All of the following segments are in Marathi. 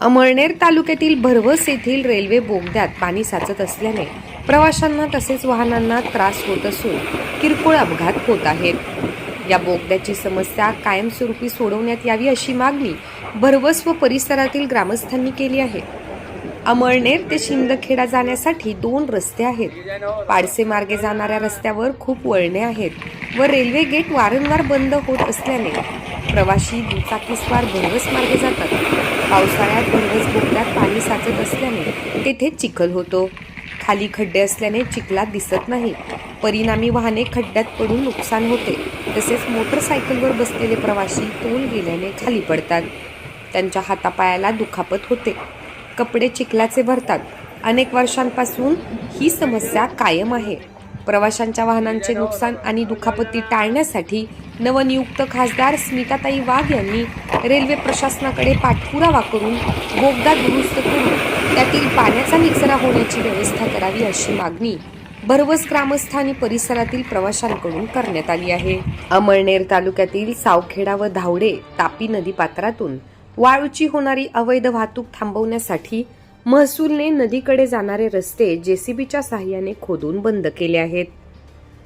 अमळनेर तालुक्यातील भरवस येथील रेल्वे बोगद्यात पाणी साचत असल्याने प्रवाशांना तसेच वाहनांना त्रास होत असून किरकोळ अपघात होत आहेत. या बोगद्याची समस्या कायमस्वरूपी सोडवण्यात यावी अशी मागणी भरवस व परिसरातील ग्रामस्थांनी केली आहे. अमळनेर ते शिंदखेडा जाण्यासाठी दोन रस्ते आहेत. पाडसे मार्गे जाणाऱ्या रस्त्यावर खूप वळणे आहेत व रेल्वे गेट वारंवार बंद होत असल्याने प्रवासी दुचाकीस्वार भरवस मार्गे जातात. पावसाळ्यात भरवस बोगद्यात पाणी साचत असल्याने तेथे चिखल होतो. खाली खड्डे असल्याने चिखलात दिसत नाही. परिणामी वाहने खड्ड्यात पडून नुकसान होते. तसेच मोटरसायकलवर बसलेले प्रवासी तोल गेल्याने खाली पडतात. त्यांच्या हातापायाला दुखापत होते. कपडे चिखलाचे भरतात. अनेक वर्षांपासून ही समस्या कायम आहे. प्रवाशांच्या वाहनांचे नुकसान आणि दुखापती टाळण्यासाठी नवनियुक्त खासदार स्मिताताई वाघ यांनी रेल्वे प्रशासनाकडे पाठपुरावा करून बोगदा दुरुस्त करून त्यातील पाण्याचा निचरा होण्याची व्यवस्था करावी अशी मागणी भरवस ग्रामस्थ आणि परिसरातील प्रवाशांकडून करण्यात आली आहे. अमळनेर तालुक्यातील सावखेडा व धावडे तापी नदीपात्रातून वाळूची होणारी अवैध वाहतूक थांबवण्यासाठी महसूलने नदीकडे जाणारे रस्ते जेसीबीच्या सहाय्याने खोदून बंद केले आहेत.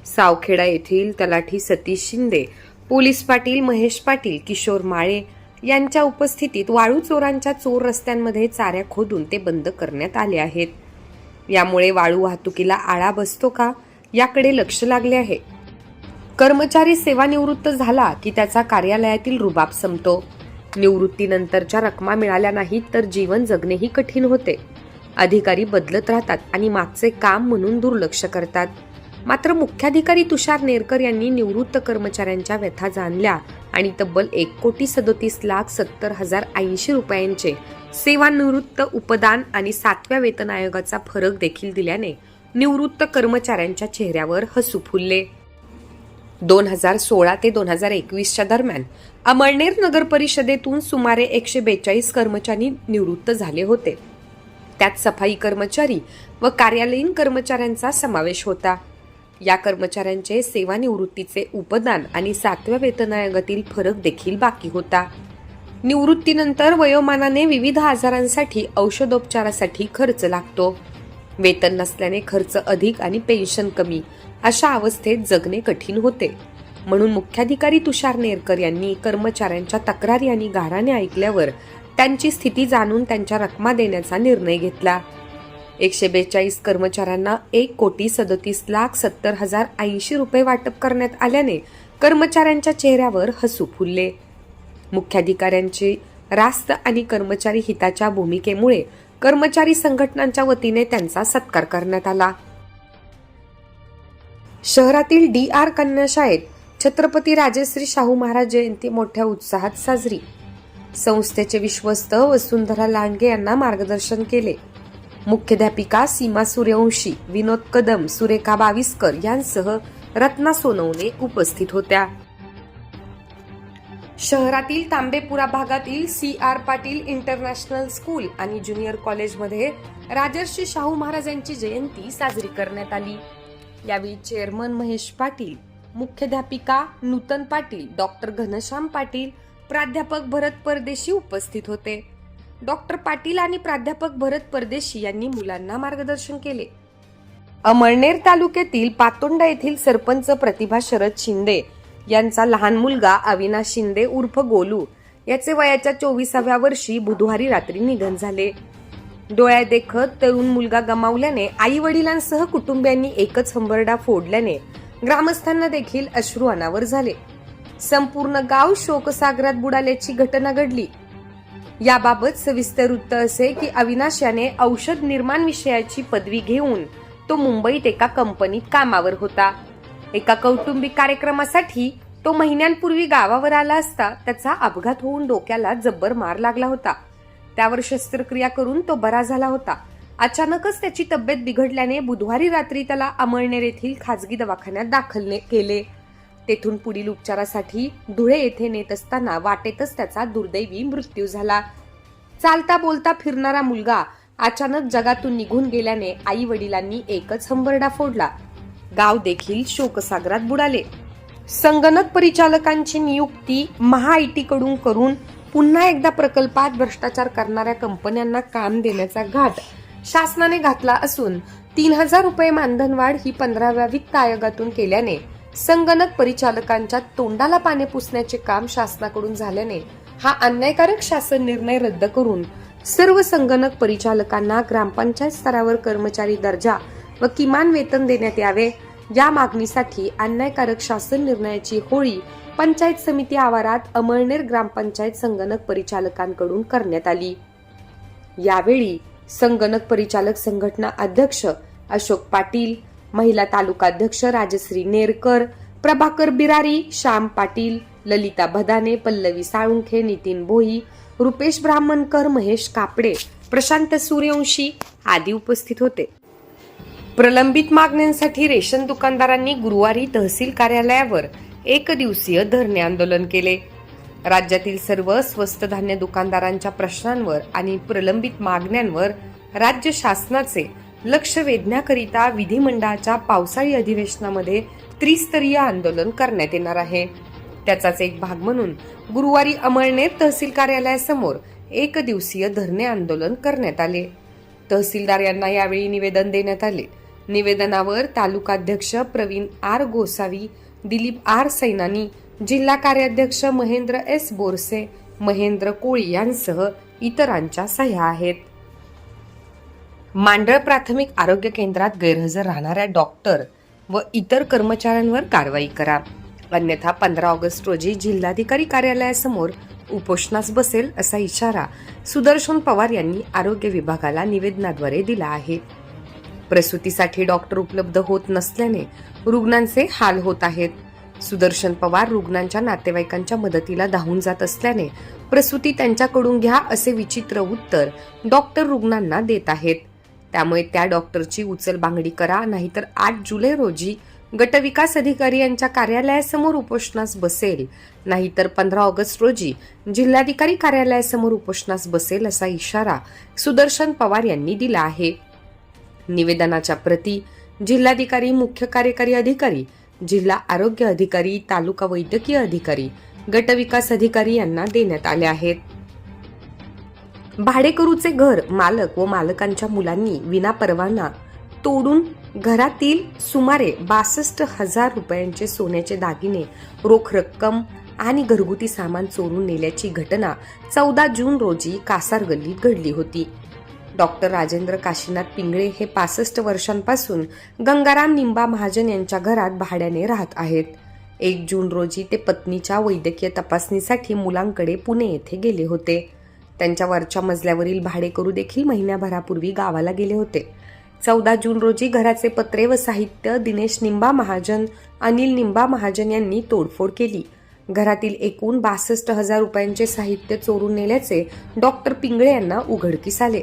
सावखेडा येथील तलाठी सतीश शिंदे पोलीस पाटील महेश पाटील किशोर माळे यांच्या उपस्थितीत वाळू चोरांच्या चोर रस्त्यांमध्ये चाऱ्या खोदून ते बंद करण्यात आले आहेत. यामुळे वाळू वाहतुकीला आळा बसतो का? याकडे लक्ष लागले आहे. कर्मचारी सेवानिवृत्त झाला की त्याचा कार्यालयातील रुबाब संपतो. निवृत्तीनंतरच्या रकमा मिळाल्या नाहीत तर जीवन जगणेही कठीण होते. अधिकारी बदलत राहतात आणि मागचे काम म्हणून दुर्लक्ष करतात. मात्र मुख्याधिकारी तुषार नेरकर यांनी निवृत्त कर्मचाऱ्यांच्या व्यथा जाणल्या आणि तब्बल एक कोटी सदोतीस लाख सत्तर हजार ऐंशी रुपयांचे सेवानिवृत्त उपदान आणि सातव्या वेतन आयोगाचा फरक देखील दिल्याने निवृत्त कर्मचाऱ्यांच्या चेहऱ्यावर हसू फुलले. दोन हजार सोळा ते दोन हजार एकवीसच्या दरम्यान अमळनेर नगर परिषदेतून सुमारे एकशे बेचाळीस कर्मचारी निवृत्त झाले होते. त्यात सफाई कर्मचारी व कार्यालयीन कर्मचाऱ्यांचा समावेश होता. या कर्मचाऱ्यांचे सेवानिवृत्तीचे उपदान आणि सातव्या वेतन आयोगातील फरक देखील बाकी होता. निवृत्तीनंतर वयोमानाने विविध आजारांसाठी औषधोपचारासाठी खर्च लागतो. वेतन नसल्याने खर्च अधिक आणि पेन्शन कमी अशा अवस्थेत जगणे कठीण होते. म्हणून मुख्याधिकारी तुषार नेरकर यांनी कर्मचाऱ्यांच्या तक्रारी आणि गाराने ऐकल्यावर त्यांची स्थिती जाणून त्यांच्या रकमा देण्याचा निर्णय घेतला. एकशे बेचाळीस कर्मचाऱ्यांना एक कोटी सदतीस लाख सत्तर हजार ऐंशी रुपये वाटप करण्यात आल्याने कर्मचाऱ्यांच्या चेहऱ्यावर हसू फुलले. मुख्याधिकाऱ्यांची रास्त आणि कर्मचारी हिताच्या भूमिकेमुळे कर्मचारी संघटनांच्या वतीने त्यांचा सत्कार करण्यात आला. शहरातील डी आर कन्या शाळेत छत्रपती राजश्री शाहू महाराज जयंती मोठ्या उत्साहात साजरी. संस्थेचे विश्वस्त वसुंधरा लांडगे यांना मार्गदर्शन केले. मुख्याध्यापिका सीमा सूर्यवंशी विनोद कदम सुरेखा बाविस्कर यांसह रत्ना सोनवणे उपस्थित होत्या. शहरातील तांबेपुरा भागातील C R Patil international school आणि ज्युनियर कॉलेजमध्ये राजर्षी शाहू महाराजांची जयंती साजरी करण्यात आली. यावेळी चेअरमन महेश पाटील मुख्याध्यापिका नूतन पाटील डॉक्टर घनश्याम पाटील प्राध्यापक भरत परदेशी उपस्थित होते. डॉक्टर पाटील आणि प्राध्यापक भरत परदेशी यांनी मुलांना मार्गदर्शन केले. अमळनेर तालुक्यातील पातोंडा येथील सरपंच प्रतिभा शरद शिंदे यांचा लहान मुलगा अविनाश शिंदे उर्फ गोलू याचे वयाच्या चोवीसाव्या वर्षी बुधवारी रात्री निधन झाले. डोळ्या देखत तरुण मुलगा गमावल्याने आई वडिलांसह कुटुंबियांनी एकच हंबरडा फोडल्याने ग्रामस्थांना देखील अश्रू अनावर झाले. संपूर्ण गाव शोकसागरात बुडाल्याची घटना घडली. याबाबत सविस्तर वृत्त असे की अविनाश याने औषध निर्माण विषयाची पदवी घेऊन तो मुंबईत एका कंपनीत कामावर होता. एका कौटुंबिक कार्यक्रमासाठी तो महिन्यांपूर्वी गावावर आला असता त्याचा अपघात होऊन डोक्याला जब्बर मार लागला होता. त्यावर शस्त्रक्रिया करून तो बरा झाला होता. अचानकच त्याची तब्येत बिघडल्याने बुधवारी रात्री त्याला अमळनेर येथील खाजगी दवाखान्यात दाखल केले. तेथून पुढील उपचारासाठी धुळे येथे नेत असताना वाटेतच त्याचा दुर्दैवी मृत्यू झाला. चालता बोलता फिरणारा मुलगा अचानक जगातून निघून गेल्याने आई वडिलांनी एकच हंबरडा फोडला. गाव देखील शोकसागरात बुडाले. संगणक परिचालकांची नियुक्ती महाआयटी कडून करून पुन्हा एकदा प्रकल्पात भ्रष्टाचार करणाऱ्या कंपन्यांना काम देण्याचा घाट शासनाने घातला असून तीन हजार रुपये मानधनवाढ ही पंधराव्या वित्त आयोगातून केल्याने संगणक परिचालकांच्या तोंडाला पाने पुसण्याचे काम शासनाकडून झाल्याने हा अन्यायकारक शासन निर्णय रद्द करून सर्व संगणक परिचालकांना ग्रामपंचायत स्तरावर कर्मचारी दर्जा व किमान वेतन देण्यात यावे या मागणीसाठी अन्यायकारक शासन निर्णयाची होळी पंचायत समिती आवारात अमळनेर ग्रामपंचायत संगणक परिचालकांकडून करण्यात आली. यावेळी संगणक परिचालक संघटना अध्यक्ष अशोक पाटील महिला तालुका अध्यक्ष राजश्री नेरकर प्रभाकर बिरारी श्याम पाटील ललिता भदाने पल्लवी साळुंखे नितीन भोई रुपेश ब्राह्मणकर महेश कापडे प्रशांत सूर्यवंशी आदी उपस्थित होते. प्रलंबित मागण्यांसाठी रेशन दुकानदारांनी गुरुवारी तहसील कार्यालयावर एक दिवसीय धरणे आंदोलन केले. राज्यातील सर्व स्वस्त धान्य दुकानदारांच्या प्रश्नांवर आणि प्रलंबित मागण्यांवर राज्य शासनाचे लक्ष वेधण्याकरिता विधिमंडळाच्या पावसाळी अधिवेशनामध्ये त्रिस्तरीय आंदोलन करण्यात येणार आहे. त्याचाच एक भाग म्हणून गुरुवारी अमळनेर तहसील कार्यालयासमोर एक दिवसीय धरणे आंदोलन करण्यात आले. तहसीलदार यांना यावेळी निवेदन देण्यात आले. निवेदनावर तालुकाध्यक्ष प्रवीण आर गोसावी दिलीप आर सैनानी जिल्हा कार्याध्यक्ष महेंद्र एस बोरसे महेंद्र कोळी यांसह इतरांच्या सह्या आहेत. मांडळ प्राथमिक आरोग्य केंद्रात गैरहजर राहणाऱ्या डॉक्टर व इतर कर्मचाऱ्यांवर कारवाई करा. अन्यथा पंधरा ऑगस्ट रोजी जिल्हाधिकारी कार्यालयासमोर उपोषणास बसेल असा इशारा सुदर्शन पवार यांनी आरोग्य विभागाला निवेदनाद्वारे दिला आहे. प्रसूतीसाठी डॉक्टर उपलब्ध होत नसल्याने रुग्णांचे हाल होत आहेत. सुदर्शन पवार रुग्णांच्या नातेवाईकांच्या मदतीला धावून जात असल्याने प्रसूती त्यांच्याकडून घ्या असे विचित्र उत्तर डॉक्टर रुग्णांना देत आहेत. त्यामुळे त्या डॉक्टरची उचल बांगडी करा नाहीतर आठ जुलै रोजी गटविकास अधिकारी यांच्या कार्यालयासमोर उपोषणास बसेल. नाहीतर पंधरा ऑगस्ट रोजी जिल्हाधिकारी कार्यालयासमोर उपोषणास बसेल असा इशारा सुदर्शन पवार यांनी दिला आहे. निवेदनाच्या प्रती जिल्हाधिकारी मुख्य कार्यकारी अधिकारी जिल्हा आरोग्य अधिकारी तालुका वैद्यकीय अधिकारी गटविकास अधिकारी यांना देण्यात आले आहेत. भाडेकरूचे घर मालक व मालकांच्या मुलांनी विनापरवाना तोडून घरातील सुमारे बासष्ट हजार रुपयांचे सोन्याचे दागिने रोख रक्कम आणि घरगुती सामान चोरून नेल्याची घटना चौदा जून रोजी कासार गल्लीत घडली होती. डॉक्टर राजेंद्र काशीनाथ पिंगळे हे पासष्ट वर्षांपासून गंगाराम निंबा महाजन यांच्या घरात भाड्याने राहत आहेत. एक जून रोजी ते पत्नीच्या वैद्यकीय तपासणीसाठी मुलांकडे पुणे येथे गेले होते. त्यांच्या वरच्या मजल्यावरील भाडेकरू देखील महिन्याभरापूर्वी गावाला गेले होते. चौदा जून रोजी घराचे पत्रे व साहित्य दिनेश निंबा महाजन अनिल निंबा महाजन यांनी तोडफोड केली. घरातील एकूण बासष्ट हजार रुपयांचे साहित्य चोरून नेल्याचे डॉक्टर पिंगळे यांना उघडकीस आले.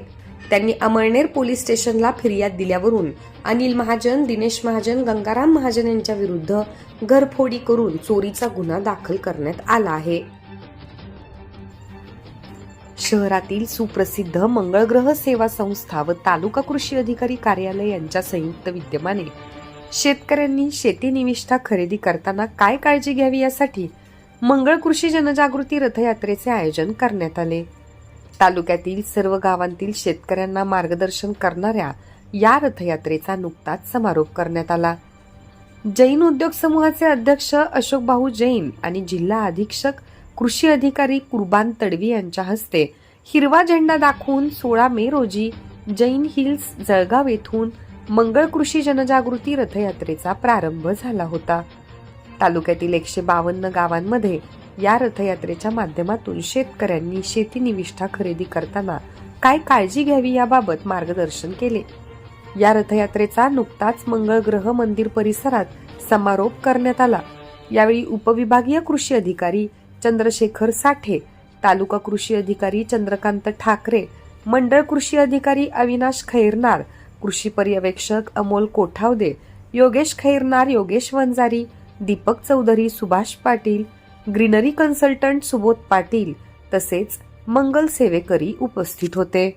त्यांनी अमळनेर पोलीस स्टेशनला फिर्याद दिल्यावरून अनिल महाजन दिनेश महाजन गंगाराम महाजन यांच्या विरुद्ध घरफोडी करून चोरीचा गुन्हा दाखल करण्यात आला आहे. शहरातील सुप्रसिद्ध मंगळग्रह सेवा संस्था व तालुका कृषी अधिकारी कार्यालय यांच्या संयुक्त विद्यमाने शेतकऱ्यांनी शेती निविष्ठा खरेदी करताना काय काळजी घ्यावी यासाठी मंगळ कृषी जनजागृती रथयात्रेचे आयोजन करण्यात आले. तालुक्यातील सर्व गावांतील शेतकऱ्यांना मार्गदर्शन करणाऱ्या या रथयात्रेचा नुकताच समारोप करण्यात आला. जैन उद्योग समूहाचे अध्यक्ष अशोक भाऊ जैन आणि जिल्हा अधीक्षक कृषी अधिकारी कुर्बान तडवी यांच्या हस्ते हिरवा झेंडा दाखवून सोळा मे रोजी जैन हिल्स जळगाव येथून मंगळ कृषी जनजागृती रथयात्रेचा प्रारंभ झाला होता. तालुक्यातील एकशे बावन्न गावांमध्ये या रथयात्रेच्या माध्यमातून शेतकऱ्यांनी शेती निविष्ठा खरेदी करताना काय काळजी घ्यावी याबाबत मार्गदर्शन केले. या रथयात्रेचा नुकताच मंगळ ग्रह मंदिर परिसरात समारोप करण्यात आला. यावेळी उपविभागीय कृषी अधिकारी चंद्रशेखर साठे तालुका कृषी अधिकारी चंद्रकांत ठाकरे मंडळ कृषी अधिकारी अविनाश खैरनार कृषी पर्यवेक्षक अमोल कोठावदे योगेश खैरनार योगेश वंजारी दीपक चौधरी सुभाष पाटील ग्रीनरी कन्सल्टंट सुबोध पाटील तसेच मंगल सेवेकरी उपस्थित होते.